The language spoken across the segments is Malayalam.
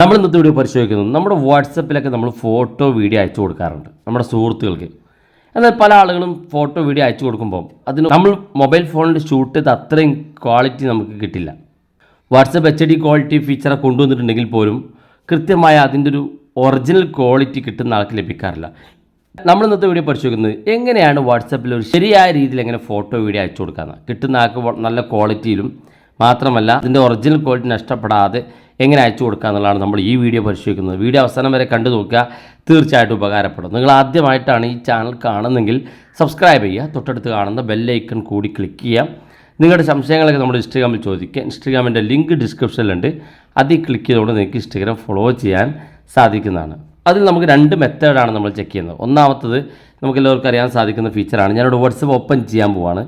നമ്മൾ ഇന്നത്തെ വീഡിയോ പരിശോധിക്കുന്നത് നമ്മുടെ വാട്സപ്പിലൊക്കെ നമ്മൾ ഫോട്ടോ വീഡിയോ അയച്ചു കൊടുക്കാറുണ്ട്. നമ്മുടെ സുഹൃത്തുക്കൾക്ക്. എന്നാൽ പല ആളുകളും ഫോട്ടോ വീഡിയോ അയച്ചു കൊടുക്കുമ്പോൾ അതിന് നമ്മൾ മൊബൈൽ ഫോണിൽ ഷൂട്ട് ചെയ്ത് അത്രയും ക്വാളിറ്റി നമുക്ക് കിട്ടില്ല. വാട്സപ്പ് എച്ച് ഡി ക്വാളിറ്റി ഫീച്ചറെ കൊണ്ടുവന്നിട്ടുണ്ടെങ്കിൽ പോലും കൃത്യമായ അതിന്റെ ഒരു ഒറിജിനൽ ക്വാളിറ്റി കിട്ടുന്ന ആൾക്ക് ലഭിക്കാറില്ല. നമ്മൾ ഇന്നത്തെ വീഡിയോ പരിശോധിക്കുന്നത് എങ്ങനെയാണ് വാട്സപ്പിൽ ഒരു ശരിയായ രീതിയിൽ എങ്ങനെ ഫോട്ടോ വീഡിയോ അയച്ചു കൊടുക്കാമെന്ന് കിട്ടുന്ന ആൾക്ക് നല്ല ക്വാളിറ്റിയിലും മാത്രമല്ല അതിന്റെ ഒറിജിനൽ ക്വാളിറ്റി നഷ്ടപ്പെടാതെ എങ്ങനെ അയച്ചു കൊടുക്കുക എന്നുള്ളതാണ് നമ്മൾ ഈ വീഡിയോ പരിശോധിക്കുന്നത്. വീഡിയോ അവസാനം വരെ കണ്ടു നോക്കുക. തീർച്ചയായിട്ടും ഉപകാരപ്പെടും. നിങ്ങൾ ആദ്യമായിട്ടാണ് ഈ ചാനൽ കാണുന്നതെങ്കിൽ സബ്സ്ക്രൈബ് ചെയ്യുക. തൊട്ടടുത്ത് കാണുന്ന ബെല്ലൈക്കൺ കൂടി ക്ലിക്ക് ചെയ്യാം നിങ്ങളുടെ സംശയങ്ങളൊക്കെ നമ്മുടെ ഇൻസ്റ്റഗ്രാമിൽ ചോദിക്കുക. ഇൻസ്റ്റഗ്രാമിന്റെ ലിങ്ക് ഡിസ്ക്രിപ്ഷനിലുണ്ട് അതിൽ ക്ലിക്ക് ചെയ്തുകൊണ്ട് നിങ്ങൾക്ക് ഇൻസ്റ്റഗ്രാം ഫോളോ ചെയ്യാൻ സാധിക്കുന്നതാണ്. അതിൽ നമുക്ക് രണ്ട് മെത്തേഡാണ് നമ്മൾ ചെക്ക് ചെയ്യുന്നത്. ഒന്നാമത്തത് നമുക്ക് എല്ലാവർക്കും അറിയാൻ സാധിക്കുന്ന ഫീച്ചറാണ് ഞാനിവിടെ വാട്സപ്പ് ഓപ്പൺ ചെയ്യാൻ പോവാണ്.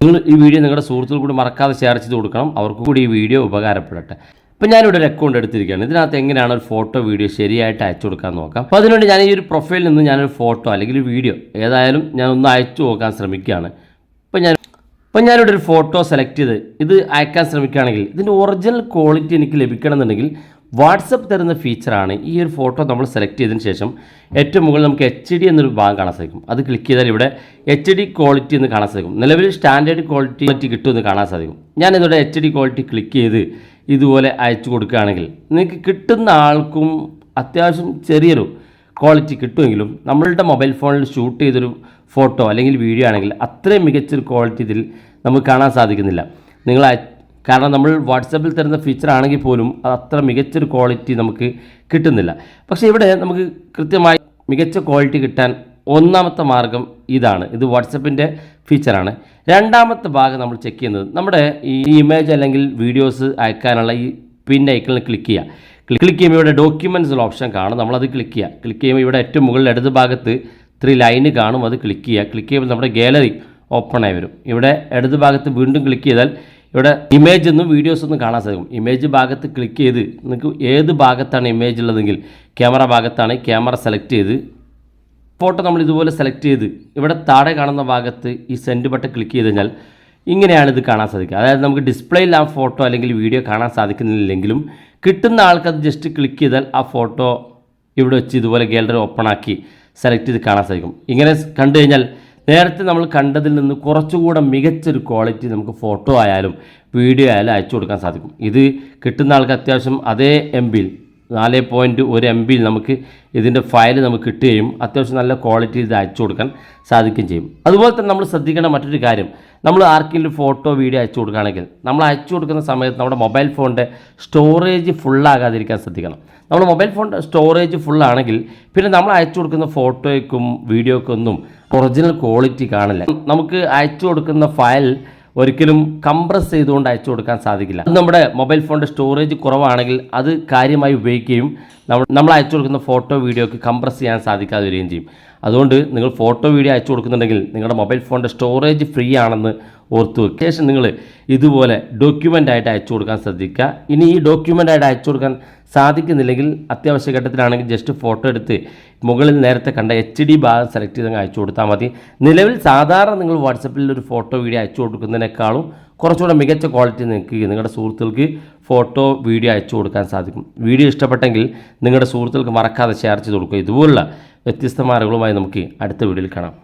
നിങ്ങൾ ഈ വീഡിയോ നിങ്ങളുടെ സുഹൃത്തുക്കൾ കൂടി മറക്കാതെ ഷെയർ ചെയ്ത് കൊടുക്കണം. അവർക്ക് കൂടി ഈ വീഡിയോ ഉപകാരപ്പെടട്ടെ. ഇപ്പം ഞാനിവിടെ ഒരു അക്കൗണ്ട് എടുത്തിരിക്കുകയാണ്. ഇതിനകത്ത് എങ്ങനെയാണ് ഒരു ഫോട്ടോ വീഡിയോ ശരിയായിട്ട് അയച്ചു കൊടുക്കാൻ നോക്കാം. അപ്പോൾ അതിനുവേണ്ടി ഞാൻ ഈ ഒരു പ്രൊഫൈലിൽ നിന്ന് ഞാനൊരു ഫോട്ടോ അല്ലെങ്കിൽ വീഡിയോ ഏതായാലും ഞാൻ ഒന്ന് അയച്ചു നോക്കാൻ ശ്രമിക്കുകയാണ്. ഇപ്പം ഞാൻ ഇപ്പം ഞാനിവിടെ ഒരു ഫോട്ടോ സെലക്ട് ചെയ്ത് ഇത് അയക്കാൻ ശ്രമിക്കുകയാണെങ്കിൽ ഇതിന്റെ ഒറിജിനൽ ക്വാളിറ്റി എനിക്ക് ലഭിക്കണമെന്നുണ്ടെങ്കിൽ വാട്സപ്പ് തരുന്ന ഫീച്ചറാണ് ഈ ഒരു ഫോട്ടോ നമ്മൾ സെലക്ട് ചെയ്തതിന് ശേഷം ഏറ്റവും മുകളിൽ നമുക്ക് എച്ച് ഡി എന്നൊരു ഭാഗം കാണാൻ സാധിക്കും. അത് ക്ലിക്ക് ചെയ്താൽ ഇവിടെ എച്ച് ഡി ക്വാളിറ്റി എന്ന് കാണാൻ സാധിക്കും. നിലവിൽ സ്റ്റാൻഡേർഡ് ക്വാളിറ്റി ക്വാളിറ്റി കിട്ടുമെന്ന് കാണാൻ സാധിക്കും. ഞാനിതോടെ എച്ച് ഡി ക്വാളിറ്റി ക്ലിക്ക് ചെയ്ത് ഇതുപോലെ അയച്ചു കൊടുക്കുകയാണെങ്കിൽ നിങ്ങൾക്ക് കിട്ടുന്ന ആൾക്കും അത്യാവശ്യം ചെറിയൊരു ക്വാളിറ്റി കിട്ടുമെങ്കിലും നമ്മളുടെ മൊബൈൽ ഫോണിൽ ഷൂട്ട് ചെയ്തൊരു ഫോട്ടോ അല്ലെങ്കിൽ വീഡിയോ ആണെങ്കിൽ അത്രയും മികച്ചൊരു ക്വാളിറ്റി ഇതിൽ നമുക്ക് കാണാൻ സാധിക്കുന്നില്ല. നിങ്ങൾ കാരണം നമ്മൾ വാട്സപ്പിൽ തരുന്ന ഫീച്ചർ ആണെങ്കിൽ പോലും അത് അത്ര മികച്ചൊരു ക്വാളിറ്റി നമുക്ക് കിട്ടുന്നില്ല. പക്ഷേ ഇവിടെ നമുക്ക് കൃത്യമായി മികച്ച ക്വാളിറ്റി കിട്ടാൻ ഒന്നാമത്തെ മാർഗം ഇതാണ്. ഇത് വാട്സപ്പിന്റെ ഫീച്ചറാണ്. രണ്ടാമത്തെ ഭാഗം നമ്മൾ ചെക്ക് ചെയ്യുന്നത് നമ്മുടെ ഈ ഇമേജ് അല്ലെങ്കിൽ വീഡിയോസ് അയക്കാനുള്ള ഈ പിൻ ഐക്കണിൽ ക്ലിക്ക് ചെയ്യുക. ക്ലിക്ക് ചെയ്യുമ്പോൾ ഇവിടെ ഡോക്യുമെന്റ്സ് ഓപ്ഷൻ കാണും. നമ്മളത് ക്ലിക്ക് ചെയ്യുക. ക്ലിക്ക് ചെയ്യുമ്പോൾ ഇവിടെ ഏറ്റവും മുകളിൽ ഇടത് ഭാഗത്ത് ത്രീ ലൈന് കാണും. അത് ക്ലിക്ക് ചെയ്യുക. ക്ലിക്ക് ചെയ്യുമ്പോൾ നമ്മുടെ ഗാലറി ഓപ്പൺ ആയി വരും. ഇവിടെ ഇടത് ഭാഗത്ത് വീണ്ടും ക്ലിക്ക് ചെയ്താൽ ഇവിടെ ഇമേജ് ഒന്നും വീഡിയോസ് ഒന്നും കാണാൻ സാധിക്കും. ഇമേജ് ഭാഗത്ത് ക്ലിക്ക് ചെയ്ത് നിങ്ങൾക്ക് ഏത് ഭാഗത്താണ് ഇമേജ് ഉള്ളതെങ്കിൽ ക്യാമറ ഭാഗത്താണ് ക്യാമറ സെലക്ട് ചെയ്ത് ഫോട്ടോ നമ്മൾ ഇതുപോലെ സെലക്ട് ചെയ്ത് ഇവിടെ താഴെ കാണുന്ന ഭാഗത്ത് ഈ സെൻഡ് ബട്ടൺ ക്ലിക്ക് ചെയ്ത് കഴിഞ്ഞാൽ ഇങ്ങനെയാണ് ഇത് കാണാൻ സാധിക്കുക. അതായത് നമുക്ക് ഡിസ്പ്ലേയിൽ ആ ഫോട്ടോ അല്ലെങ്കിൽ വീഡിയോ കാണാൻ സാധിക്കുന്നില്ലെങ്കിലും കിട്ടുന്ന ആൾക്കത് ജസ്റ്റ് ക്ലിക്ക് ചെയ്താൽ ആ ഫോട്ടോ ഇവിടെ വെച്ച് ഇതുപോലെ ഗാലറി ഓപ്പൺ ആക്കി സെലക്ട് ചെയ്ത് കാണാൻ സാധിക്കും. ഇങ്ങനെ കണ്ടു കഴിഞ്ഞാൽ നേരത്തെ നമ്മൾ കണ്ടതിൽ നിന്ന് കുറച്ചുകൂടെ മികച്ചൊരു ക്വാളിറ്റി നമുക്ക് ഫോട്ടോ ആയാലും വീഡിയോ ആയാലും അയച്ചു കൊടുക്കാൻ സാധിക്കും. ഇത് കിട്ടുന്ന ആൾക്ക് അത്യാവശ്യം അതേ എം ബിയിൽ നാല് പോയിന്റ് ഒരു എം ബിയിൽ നമുക്ക് ഇതിന്റെ ഫയൽ നമുക്ക് കിട്ടുകയും അത്യാവശ്യം നല്ല ക്വാളിറ്റിയിൽ ഇത് അയച്ചു കൊടുക്കാൻ സാധിക്കുകയും ചെയ്യും. അതുപോലെ തന്നെ നമ്മൾ ശ്രദ്ധിക്കേണ്ട മറ്റൊരു കാര്യം നമ്മൾ ആർക്കെങ്കിലും ഫോട്ടോ വീഡിയോ അയച്ചു കൊടുക്കുകയാണെങ്കിൽ നമ്മൾ അയച്ചു കൊടുക്കുന്ന സമയത്ത് നമ്മുടെ മൊബൈൽ ഫോണിന്റെ സ്റ്റോറേജ് ഫുള്ളാകാതിരിക്കാൻ ശ്രദ്ധിക്കണം. നമ്മുടെ മൊബൈൽ ഫോണിന്റെ സ്റ്റോറേജ് ഫുള്ളാണെങ്കിൽ പിന്നെ നമ്മൾ അയച്ചു കൊടുക്കുന്ന ഫോട്ടോയ്ക്കും വീഡിയോക്കൊന്നും ഒറിജിനൽ ക്വാളിറ്റി കാണില്ല. നമുക്ക് അയച്ചു കൊടുക്കുന്ന ഫയൽ ഒരിക്കലും കംപ്രസ് ചെയ്തുകൊണ്ട് അയച്ചു കൊടുക്കാൻ സാധിക്കില്ല. നമ്മുടെ മൊബൈൽ ഫോണിന്റെ സ്റ്റോറേജ് കുറവാണെങ്കിൽ അത് കാര്യമായി ഉപയോഗിക്കുകയും നമ്മൾ അയച്ചു കൊടുക്കുന്ന ഫോട്ടോ വീഡിയോക്ക് കംപ്രസ് ചെയ്യാൻ സാധിക്കാതെ വരികയും ചെയ്യും. അതുകൊണ്ട് നിങ്ങൾ ഫോട്ടോ വീഡിയോ അയച്ചു കൊടുക്കുന്നുണ്ടെങ്കിൽ നിങ്ങളുടെ മൊബൈൽ ഫോണിന്റെ സ്റ്റോറേജ് ഫ്രീ ആണെന്ന് ഓർത്തു വെക്കുക. ശേഷം നിങ്ങൾ ഇതുപോലെ ഡോക്യുമെന്റ് ആയിട്ട് അയച്ചു കൊടുക്കാൻ ശ്രദ്ധിക്കുക. ഇനി ഈ ഡോക്യുമെന്റ് ആയിട്ട് അയച്ചു കൊടുക്കാൻ സാധിക്കുന്നില്ലെങ്കിൽ അത്യാവശ്യ ഘട്ടത്തിലാണെങ്കിൽ ജസ്റ്റ് ഫോട്ടോ എടുത്ത് മുകളിൽ നേരത്തെ കണ്ട എച്ച് ഡി ഭാഗം സെലക്ട് ചെയ്ത് അയച്ചു കൊടുത്താൽ മതി. നിലവിൽ സാധാരണ നിങ്ങൾ വാട്സപ്പിൽ ഒരു ഫോട്ടോ വീഡിയോ അയച്ചു കൊടുക്കുന്നതിനേക്കാളും കുറച്ചുകൂടെ മികച്ച ക്വാളിറ്റി നിങ്ങൾക്ക് നിങ്ങളുടെ സുഹൃത്തുക്കൾക്ക് ഫോട്ടോ വീഡിയോ അയച്ചു കൊടുക്കാൻ സാധിക്കും. വീഡിയോ ഇഷ്ടപ്പെട്ടെങ്കിൽ നിങ്ങളുടെ സുഹൃത്തുക്കൾക്ക് മറക്കാതെ ഷെയർ ചെയ്ത് കൊടുക്കുക. ഇതുപോലുള്ള വ്യത്യസ്ത മാർഗങ്ങളുമായി നമുക്ക് അടുത്ത വീഡിയോയിൽ കാണാം.